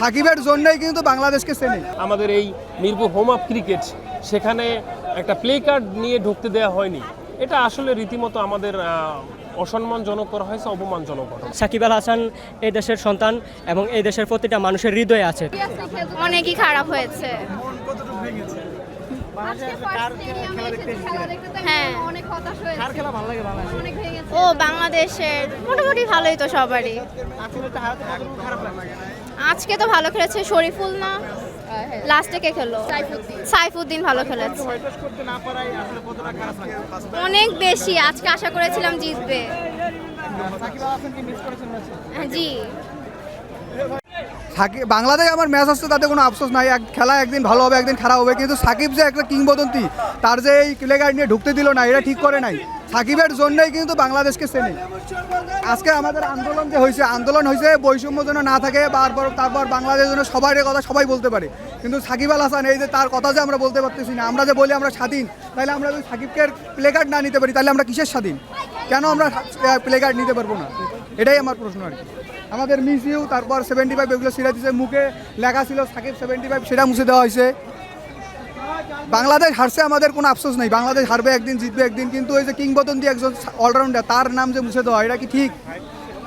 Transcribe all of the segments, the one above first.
সাকিবের জন্যই কিন্তু বাংলাদেশকে চেনে আমাদের এই মিরপুর হোম অফ ক্রিকেট সেখানে একটা প্লে কার্ড নিয়ে ঢুকতে দেওয়া হয়নি। এটা আসলে রীতিমতো আমাদের অসম্মানজনক করা হয়েছে অপমানজনক করা হয়েছে। সাকিব আল হাসান এই দেশের সন্তান এবং এই দেশের প্রতিটা মানুষের হৃদয়ে আছে। অনেকই খারাপ হয়েছে। হ্যাঁ। ও বাংলাদেশের। মোটামুটি ভালোই তো সবারই। আজকে তো ভালো খেলেছে শরীফুল না? লাস্টে কে খেলো সাইফুদ্দিন। ভালো খেলেছে। অনেক বেশি আজকে আশা করেছিলাম জিতবে। জি। সাকিব বাংলাদেশ আমার ম্যাচ আসছে, তাতে কোনো আফসোস নাই। এক খেলা একদিন ভালো হবে, একদিন খারাপ হবে। কিন্তু সাকিব যে একটা কিংবদন্তি, তার যে এই প্লে গার্ড নিয়ে ঢুকতে দিল না এটা ঠিক করে নাই। সাকিবের জন্যই কিন্তু বাংলাদেশকে চেনে। আজকে আমাদের আন্দোলন যে হয়েছে, আন্দোলন হয়েছে, বৈষম্য যেন না থাকে তারপর তারপর বাংলাদেশ জন্য সবাই কথা সবাই বলতে পারে। কিন্তু সাকিব আল হাসান, এই যে তার কথা যে আমরা বলতে পারতেছি না, আমরা যে বলি আমরা স্বাধীন, তাহলে আমরা যদি সাকিবকে প্লে কার্ড না নিতে পারি, তাহলে আমরা কিসের স্বাধীন? কেন আমরা প্লে কার্ড নিতে পারব না? এটাই আমার প্রশ্ন আর কি। আমাদের মিস ইউ তারপর সেভেন্টি ফাইভ এগুলো সিরা দিচ্ছে মুখে লেখা ছিল সাকিব সেভেন্টি ফাইভ সেটা মুছে দেওয়া হয়েছে। বাংলাদেশ হারছে আমাদের কোনো আফসোস নেই, বাংলাদেশ হারবে একদিন, জিতবে একদিন, কিন্তু ওই যে কিংবদন্তি একজন অলরাউন্ডার তার নাম যে মুছে দেওয়া এটা কি ঠিক?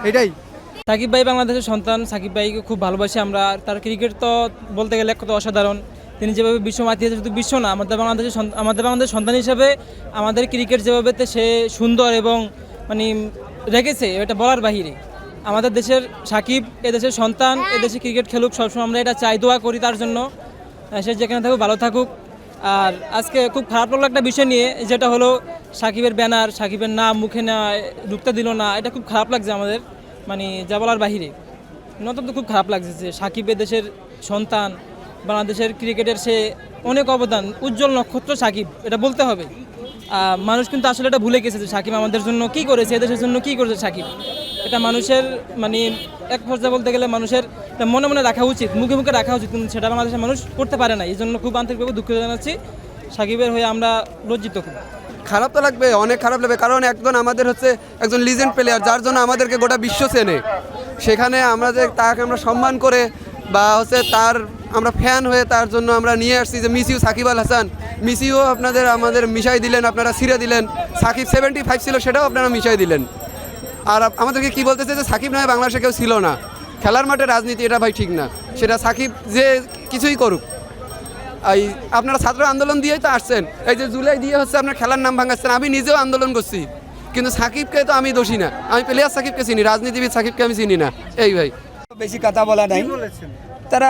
এটাই। সাকিব ভাই বাংলাদেশের সন্তান, সাকিব ভাইকে খুব ভালোবাসি আমরা। তার ক্রিকেট তো বলতে গেলে কত অসাধারণ। তিনি যেভাবে বিশ্ব মাতিয়েছে শুধু বিশ্ব না, আমাদের বাংলাদেশের আমাদের বাংলাদেশের সন্তান হিসেবে আমাদের ক্রিকেট যেভাবে সে সুন্দর এবং মানে রেখেছে, এটা বলার বাহিরে। আমাদের দেশের সাকিব এদেশের সন্তান এদেশে ক্রিকেট খেলুক সবসময় আমরা এটা চাই দোয়া করি তার জন্য। সে যেখানে থাকুক ভালো থাকুক। আর আজকে খুব খারাপ লাগল একটা বিষয় নিয়ে যেটা হলো সাকিবের ব্যানার সাকিবের নাম মুখে না ঢুকতে দিল না এটা খুব খারাপ লাগছে আমাদের মানে যা বলার বাহিরে। নতুন তো খুব খারাপ লাগছে যে সাকিব দেশের সন্তান বাংলাদেশের ক্রিকেটের সে অনেক অবদান উজ্জ্বল নক্ষত্র সাকিব এটা বলতে হবে। মানুষ কিন্তু আসলে এটা ভুলে গেছে যে সাকিব আমাদের জন্য কি করেছে এদেশের জন্য কি করেছে সাকিব। এটা মানুষের মানে এক পর্যায়ে বলতে গেলে মানুষের মনে মনে রাখা উচিত, মুখে মুখে রাখা উচিত, কিন্তু সেটা বাংলাদেশের মানুষ করতে পারে না। এই জন্য খুব আন্তরিকভাবে দুঃখ জানাচ্ছি। সাকিবের হয়ে আমরা লজ্জিত খুব। খারাপ তো লাগবে, অনেক খারাপ লাগবে, কারণ একজন আমাদের হচ্ছে একজন লিজেন্ড প্লেয়ার যার জন্য আমাদেরকে গোটা বিশ্ব চেনে। সেখানে আমরা যে তাকে আমরা সম্মান করে বা হচ্ছে তার আমরা ফ্যান হয়ে তার জন্য আমরা নিয়ে আসছি যে miss you Shakib Al Hasan. Miss you আপনাদের আমাদের মিশাই দিলেন, আপনারা ছিঁড়ে দিলেন। সাকিব সেভেন্টি ফাইভ ছিল, সেটাও আপনারা মিশাই দিলেন। আর আমাদেরকে কি বলতেছে যে সাকিব নয় বাংলাদেশে কেউ ছিল না। খেলার মাঠে রাজনীতি এটা ভাই ঠিক না। সেটা সাকিব যে কিছুই করুক। এই আপনারা ছাত্র আন্দোলন দিয়েই তো আসছেন। এই যে জুলাই দিয়ে হচ্ছে আপনার খেলার নাম ভাঙাচ্ছেন। আমি নিজেও আন্দোলন করছি। কিন্তু সাকিবকে তো আমি দোষী না। আমি প্লেয়ার সাকিবকে চিনি রাজনীতিবিদ সাকিবকে আমি চিনি না। এই ভাই। বেশি কথা বলা নাই। তারা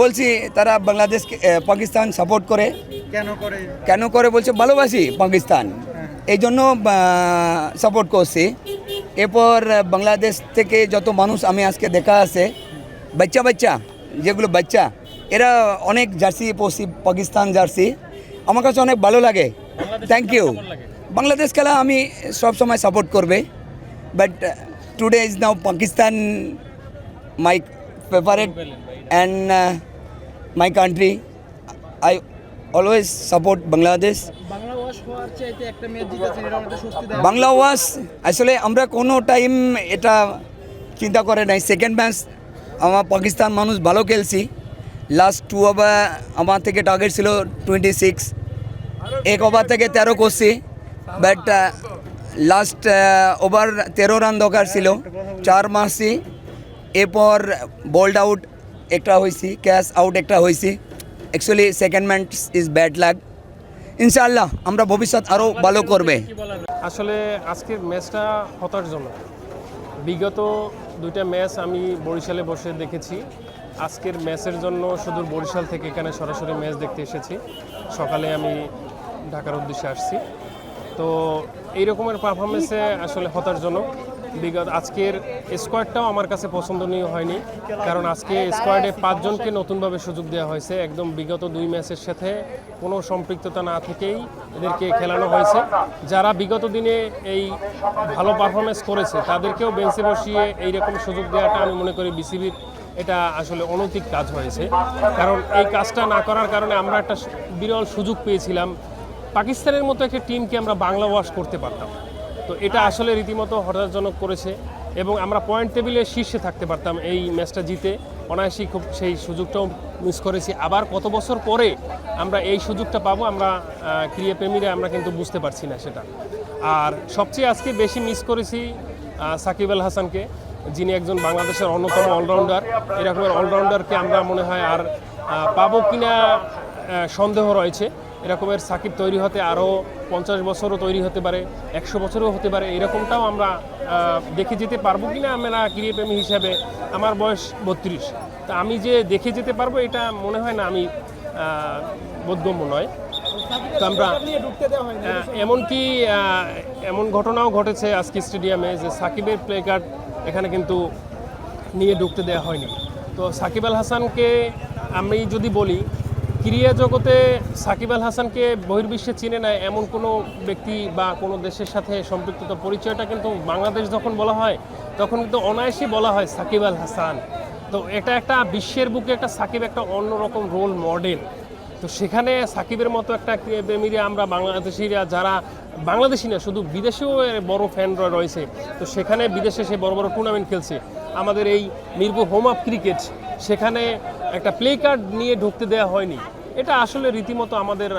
বলছি তারা বাংলাদেশ পাকিস্তান সাপোর্ট করে। কেন করে? কেন করে বলছে ভালোবাসি পাকিস্তান। এই জন্য সাপোর্ট করছি। এরপর বাংলাদেশ থেকে যত মানুষ আমি আজকে দেখা আছে বাচ্চা বাচ্চা যেগুলো বাচ্চা এরা অনেক জার্সি পড়ছি পাকিস্তান জার্সি। আমার কাছে অনেক ভালো লাগে। থ্যাংক ইউ বাংলাদেশ খেলা আমি সব সময় সাপোর্ট করবে। But today is now Pakistan my favorite and uh, my country. I always support Bangladesh Bangla wash আসলে আমরা কোনো টাইম এটা চিন্তা করে নাই। সেকেন্ড ম্যাচ আমার পাকিস্তান মানুষ ভালো খেলছি। লাস্ট টু ওভার আমার থেকে টার্গেট ছিল টোয়েন্টি সিক্স এক ওভার থেকে তেরো করছি। বাট লাস্ট ওভার তেরো রান দরকার ছিল। চার মারছি। এরপর বোল্ড আউট একটা হয়েছি ক্যাশ আউট একটা হয়েছি actually second match is bad luck ইনশাআল্লাহ আমরা ভবিষ্যৎ আরও ভালো করবে। আসলে আজকের ম্যাচটা হতাশজনক। বিগত দুইটা ম্যাচ আমি বরিশালে বসে দেখেছি। আজকের ম্যাচের জন্য শুধু বরিশাল থেকে এখানে সরাসরি ম্যাচ দেখতে এসেছি। সকালে আমি ঢাকার উদ্দেশ্যে আসছি। তো এই রকমের পারফরমেন্সে আসলে হতাশজনক। বিগত আজকের স্কোয়াডটাও আমার কাছে পছন্দনীয় হয়নি। কারণ আজকে স্কোয়াডে পাঁচজনকে নতুনভাবে সুযোগ দেওয়া হয়েছে। একদম বিগত দুই ম্যাচের সাথে কোনো সম্পৃক্ততা না থেকেই এদেরকে খেলানো হয়েছে। যারা বিগত দিনে এই ভালো পারফরমেন্স করেছে, তাদেরকেও বেঞ্চে বসিয়ে এইরকম সুযোগ দেওয়াটা আমি মনে করি বিসিবির এটা আসলে অনৈতিক কাজ হয়েছে। কারণ এই কাজটা না করার কারণে আমরা একটা বিরল সুযোগ পেয়েছিলাম। পাকিস্তানের মতো একটা টিমকে আমরা বাংলা ওয়াশ করতে পারতাম। তো এটা আসলে রীতিমতো হতাশজনক করেছে এবং আমরা পয়েন্ট টেবিলে শীর্ষে থাকতে পারতাম এই ম্যাচটা জিতে। অনায়াসই খুব সেই সুযোগটাও মিস করেছি। আবার কত বছর পরে আমরা এই সুযোগটা পাবো আমরা আহ, ক্রীড়াপ্রেমীরা আমরা কিন্তু বুঝতে পারছি না সেটা। আর সবচেয়ে আজকে বেশি মিস করেছি সাকিব আল হাসানকে যিনি একজন বাংলাদেশের অন্যতম অলরাউন্ডার এরকমের অলরাউন্ডারকে আমরা মনে হয় আর পাবো কিনা সন্দেহ রয়েছে। এরকমের সাকিব তৈরি হতে আরও পঞ্চাশ বছরও তৈরি হতে পারে, একশো বছরও হতে পারে, এরকমটাও আমরা দেখে যেতে পারব কিনা আমরা ক্রীড়াপ্রেমী হিসাবে? আমার বয়স বত্রিশ। তা আমি যে দেখে যেতে পারব এটা মনে হয় না আমি বোধগম্য নয়। তো আমরা এমনকি এমন ঘটনাও ঘটেছে আজকে স্টেডিয়ামে যে সাকিবের প্লে কার্ড এখানে কিন্তু নিয়ে ঢুকতে দেওয়া হয়নি। তো সাকিব আল হাসানকে আমি যদি বলি ক্রীড়া জগতে সাকিব আল হাসানকে বহির্বিশ্বে চিনে নেয় এমন কোনো ব্যক্তি বা কোনো দেশের সাথে সম্পৃক্ততা পরিচয়টা কিন্তু বাংলাদেশ যখন বলা হয়, তখন কিন্তু অনায়াসই বলা হয় সাকিব আল হাসান। তো এটা একটা বিশ্বের বুকে একটা সাকিব একটা অন্যরকম রোল মডেল তো সেখানে সাকিবের মতো একটা প্রেমীরা আমরা বাংলাদেশিরা যারা বাংলাদেশি না, শুধু বিদেশেও বড় ফ্যানরা রয়েছে, তো সেখানে বিদেশে সে বড় বড় টুর্নামেন্ট খেলছে। আমাদের এই মিরপুর হোম অফ ক্রিকেট সেখানে একটা প্লে কার্ড নিয়ে ঢুকতে দেওয়া হয়নি। এটা আসলে রীতিমতো আমাদের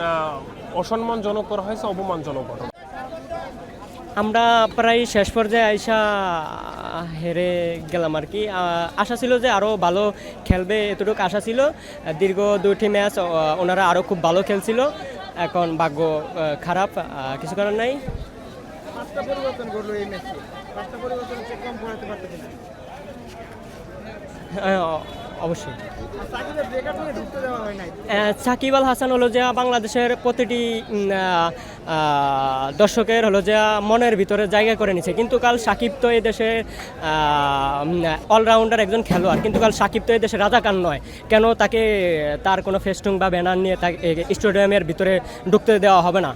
অসম্মানজনক করা হয়েছে অপমানজনক ঘটনা আমরা প্রায় শেষ পর্যায়ে আইসা হেরে গেলাম আর কি। আশা ছিল যে আরও ভালো খেলবে এতটুকু আশা ছিল। দীর্ঘ দুটি ম্যাচ ওনারা আরও খুব ভালো খেলছিল। এখন ভাগ্য খারাপ কিছু করার নাই। হ্যাঁ, অ- অবশ্যই। সাকিব আল হাসান হলো যে বাংলাদেশের প্রতিটি দর্শকের হলো যে মনের ভিতরে জায়গা করে নিছে। কিন্তু কাল সাকিব তো এই দেশে অলরাউন্ডার একজন খেলোয়াড়। কিন্তু কাল সাকিব তো এই দেশে রাজাকার নয়। কেন তাকে তার কোনো ফেস্টুং বা ব্যানার নিয়ে তাকে স্টেডিয়ামের ভিতরে ঢুকতে দেওয়া হবে না?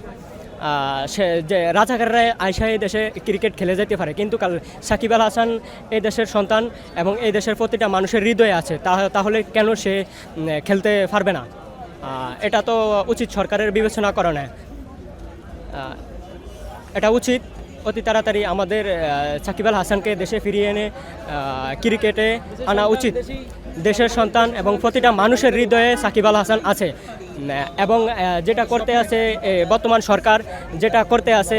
সে যে রাজাকাররা আয়সা এই দেশে ক্রিকেট খেলে যেতে পারে, কিন্তু কাল সাকিব আল হাসান এই দেশের সন্তান এবং এই দেশের প্রতিটা মানুষের হৃদয়ে আছে তাহলে কেন সে খেলতে পারবে না? এটা তো উচিত সরকারের বিবেচনা করা নেয় এটা উচিত। অতি তাড়াতাড়ি আমাদের সাকিব আল হাসানকে দেশে ফিরিয়ে এনে ক্রিকেটে আনা উচিত। দেশের সন্তান এবং প্রতিটা মানুষের হৃদয়ে সাকিব আল হাসান আছে। এবং যেটা করতে আছে বর্তমান সরকার যেটা করতে আছে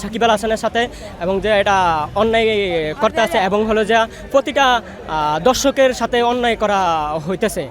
সাকিব আল হাসানের সাথে এবং যে এটা অন্যায় করতে আছে এবং হলো যে প্রতিটা দর্শকের সাথে অন্যায় করা হইতেছে।